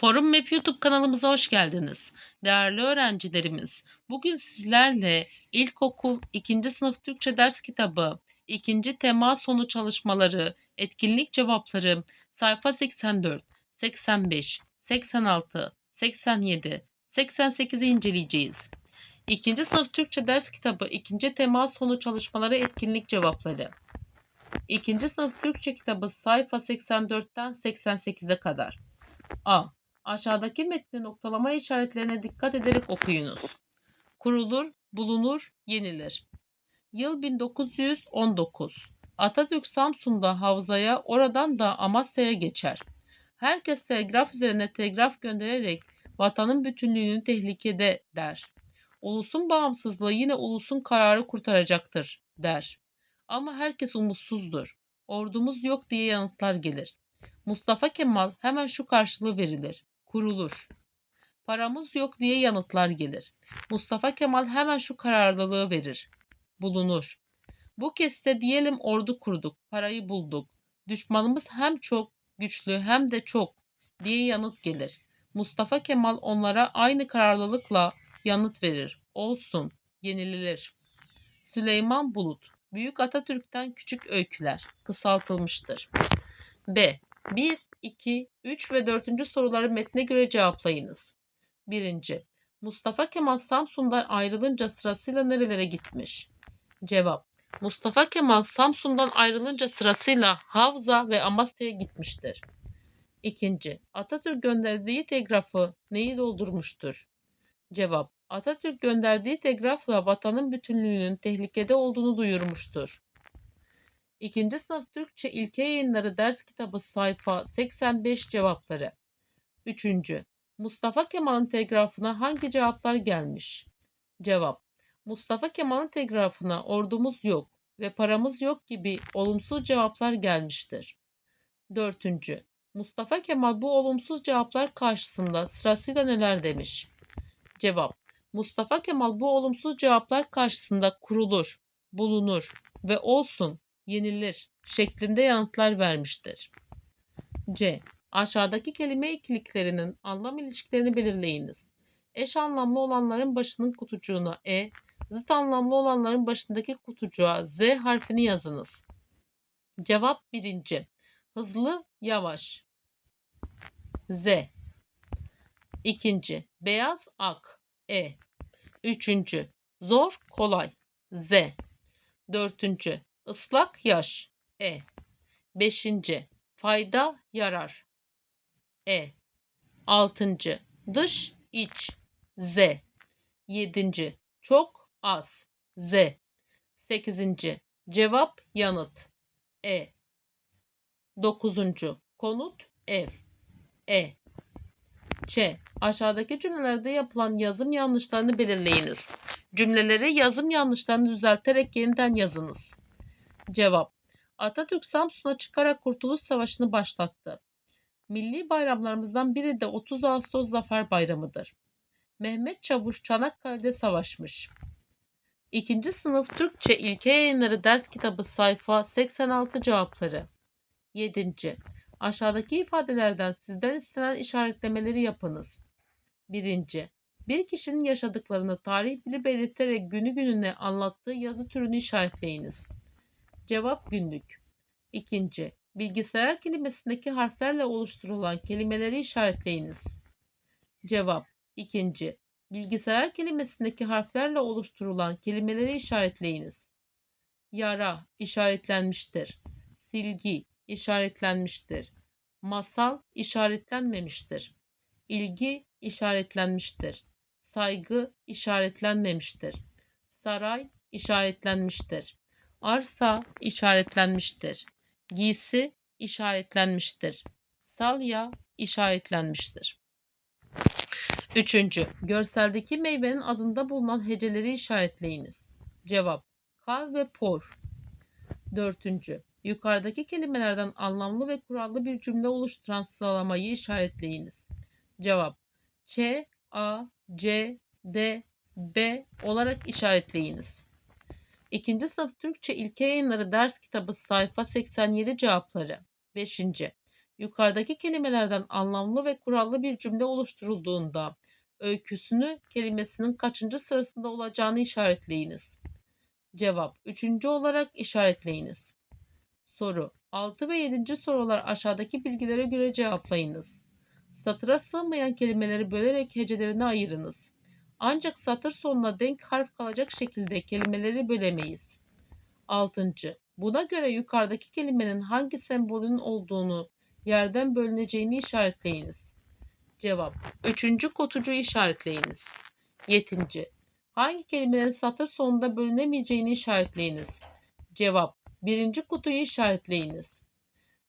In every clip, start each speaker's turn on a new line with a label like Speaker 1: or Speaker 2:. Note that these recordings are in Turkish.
Speaker 1: Forum Map YouTube kanalımıza hoş geldiniz. Değerli öğrencilerimiz, bugün sizlerle İlkokul 2. sınıf Türkçe ders kitabı, 2. tema sonu çalışmaları, etkinlik cevapları, sayfa 84, 85, 86, 87, 88'i inceleyeceğiz. 2. sınıf Türkçe ders kitabı, 2. tema sonu çalışmaları, etkinlik cevapları. 2. sınıf Türkçe kitabı sayfa 84'ten 88'e kadar. A. Aşağıdaki metni noktalama işaretlerine dikkat ederek okuyunuz. Kurulur, bulunur, yenilir. Yıl 1919. Atatürk Samsun'da havzaya, oradan da Amasya'ya geçer. Herkes telgraf üzerine telgraf göndererek vatanın bütünlüğünü tehlikede der. Ulusun bağımsızlığı yine ulusun kararı kurtaracaktır der. Ama herkes umutsuzdur. Ordumuz yok diye yanıtlar gelir. Mustafa Kemal hemen şu karşılığı verilir. Kurulur. Paramız yok diye yanıtlar gelir. Mustafa Kemal hemen şu kararlılığı verir. Bulunur. Bu kez de diyelim ordu kurduk, parayı bulduk. Düşmanımız hem çok güçlü hem de çok diye yanıt gelir. Mustafa Kemal onlara aynı kararlılıkla yanıt verir. Olsun, yenilir. Süleyman Bulut Büyük Atatürk'ten küçük öyküler kısaltılmıştır. B. 1, 2, 3 ve 4. soruları metne göre cevaplayınız. 1. Mustafa Kemal Samsun'dan ayrılınca sırasıyla nerelere gitmiş? Cevap. Mustafa Kemal Samsun'dan ayrılınca sırasıyla Havza ve Amasya'ya gitmiştir. 2. Atatürk gönderdiği telgrafı neyi doldurmuştur? Cevap. Atatürk gönderdiği telgrafla vatanın bütünlüğünün tehlikede olduğunu duyurmuştur. İkinci sınıf Türkçe İlke Yayınları Ders Kitabı sayfa 85 cevapları. Üçüncü. Mustafa Kemal'in telgrafına hangi cevaplar gelmiş? Cevap. Mustafa Kemal'in telgrafına ordumuz yok ve paramız yok gibi olumsuz cevaplar gelmiştir. Dördüncü. Mustafa Kemal bu olumsuz cevaplar karşısında sırasıyla neler demiş? Cevap. Mustafa Kemal bu olumsuz cevaplar karşısında kurulur, bulunur ve olsun yenilir şeklinde yanıtlar vermiştir. C. Aşağıdaki kelime ikiliklerinin anlam ilişkilerini belirleyiniz. Eş anlamlı olanların başının kutucuğuna E, zıt anlamlı olanların başındaki kutucuğa Z harfini yazınız. Cevap 1. Hızlı, yavaş. Z. 2. Beyaz, ak. E. 3. Zor, kolay. Z. 4. Islak yaş. E. Beşinci. Fayda yarar. E. Altıncı. Dış iç. Z. Yedinci. Çok az. Z. Sekizinci. Cevap yanıt. E. Dokuzuncu. Konut ev. E. Ç. Aşağıdaki cümlelerde yapılan yazım yanlışlarını belirleyiniz. Cümleleri yazım yanlışlarını düzelterek yeniden yazınız. Cevap Atatürk Samsun'a çıkarak Kurtuluş Savaşı'nı başlattı. Milli bayramlarımızdan biri de 30 Ağustos Zafer Bayramı'dır. Mehmet Çavuş Çanakkale'de savaşmış. İkinci sınıf Türkçe İlke Yayınları Ders Kitabı sayfa 86 cevapları. 7. Aşağıdaki ifadelerden sizden istenen işaretlemeleri yapınız. 1. Bir kişinin yaşadıklarını tarih bili belirterek günü gününe anlattığı yazı türünü işaretleyiniz. Cevap günlük. İkinci, bilgisayar kelimesindeki harflerle oluşturulan kelimeleri işaretleyiniz. Cevap. İkinci, bilgisayar kelimesindeki harflerle oluşturulan kelimeleri işaretleyiniz. Yara işaretlenmiştir. Silgi işaretlenmiştir. Masal işaretlenmemiştir. İlgi işaretlenmiştir. Saygı işaretlenmemiştir. Saray işaretlenmiştir. Arsa işaretlenmiştir. Giysi işaretlenmiştir. Salya işaretlenmiştir. Üçüncü, görseldeki meyvenin adında bulunan heceleri işaretleyiniz. Cevap, kal ve por. Dördüncü, yukarıdaki kelimelerden anlamlı ve kurallı bir cümle oluşturan sıralamayı işaretleyiniz. Cevap, Ç, A, C, D, B olarak işaretleyiniz. İkinci sınıf Türkçe İlke Yayınları Ders Kitabı sayfa 87 cevapları. 5. Yukarıdaki kelimelerden anlamlı ve kurallı bir cümle oluşturulduğunda öyküsünü kelimesinin kaçıncı sırasında olacağını işaretleyiniz. Cevap 3. olarak işaretleyiniz. Soru 6 ve 7. sorular aşağıdaki bilgilere göre cevaplayınız. Satıra sığmayan kelimeleri bölerek hecelerini ayırınız. Ancak satır sonuna denk harf kalacak şekilde kelimeleri bölemeyiz. 6. Buna göre yukarıdaki kelimenin hangi sembolün olduğunu yerden bölüneceğini işaretleyiniz. Cevap 3. kutucu işaretleyiniz. 7. Hangi kelimelerin satır sonunda bölünemeyeceğini işaretleyiniz. Cevap 1. kutuyu işaretleyiniz.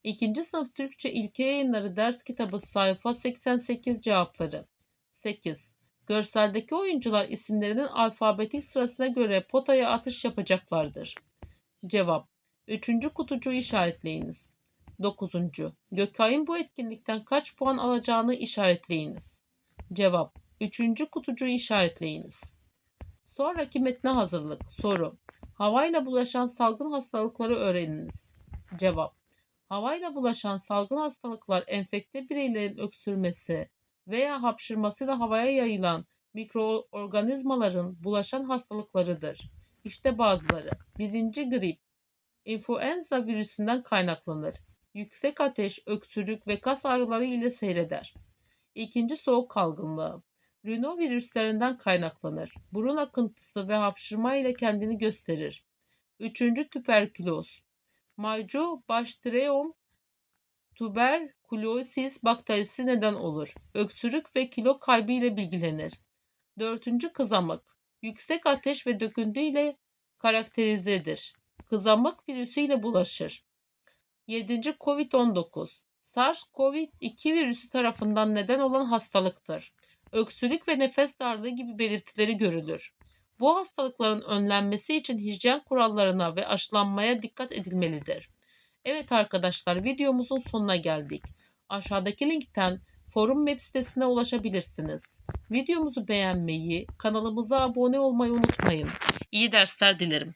Speaker 1: 2. sınıf Türkçe İlke Yayınları ders kitabı sayfa 88 cevapları. 8. Görseldeki oyuncular isimlerinin alfabetik sırasına göre potaya atış yapacaklardır. Cevap 3. kutucuğu işaretleyiniz. 9. Gökay'ın bu etkinlikten kaç puan alacağını işaretleyiniz. Cevap 3. kutucuğu işaretleyiniz. Sonraki metne hazırlık. Soru. Havayla bulaşan salgın hastalıkları öğreniniz. Cevap. Havayla bulaşan salgın hastalıklar enfekte bireylerin öksürmesi veya hapşırmasıyla havaya yayılan mikroorganizmaların bulaşan hastalıklarıdır. İşte bazıları. Birinci grip. İnfluenza virüsünden kaynaklanır. Yüksek ateş, öksürük ve kas ağrıları ile seyreder. İkinci soğuk kalgınlığı. Rinovirüslerinden kaynaklanır. Burun akıntısı ve hapşırma ile kendini gösterir. Üçüncü tüberküloz. Mycobacterium tuberculosis bakterisi neden olur. Öksürük ve kilo kaybı ile bilgilenir. Dördüncü kızamık. Yüksek ateş ve döküntü ile karakterizedir. Kızamık virüsü ile bulaşır. 7. Covid-19 SARS-CoV-2 virüsü tarafından neden olan hastalıktır. Öksürük ve nefes darlığı gibi belirtileri görülür. Bu hastalıkların önlenmesi için hijyen kurallarına ve aşılanmaya dikkat edilmelidir. Evet arkadaşlar videomuzun sonuna geldik. Aşağıdaki linkten forum web sitesine ulaşabilirsiniz. Videomuzu beğenmeyi, kanalımıza abone olmayı unutmayın. İyi dersler dilerim.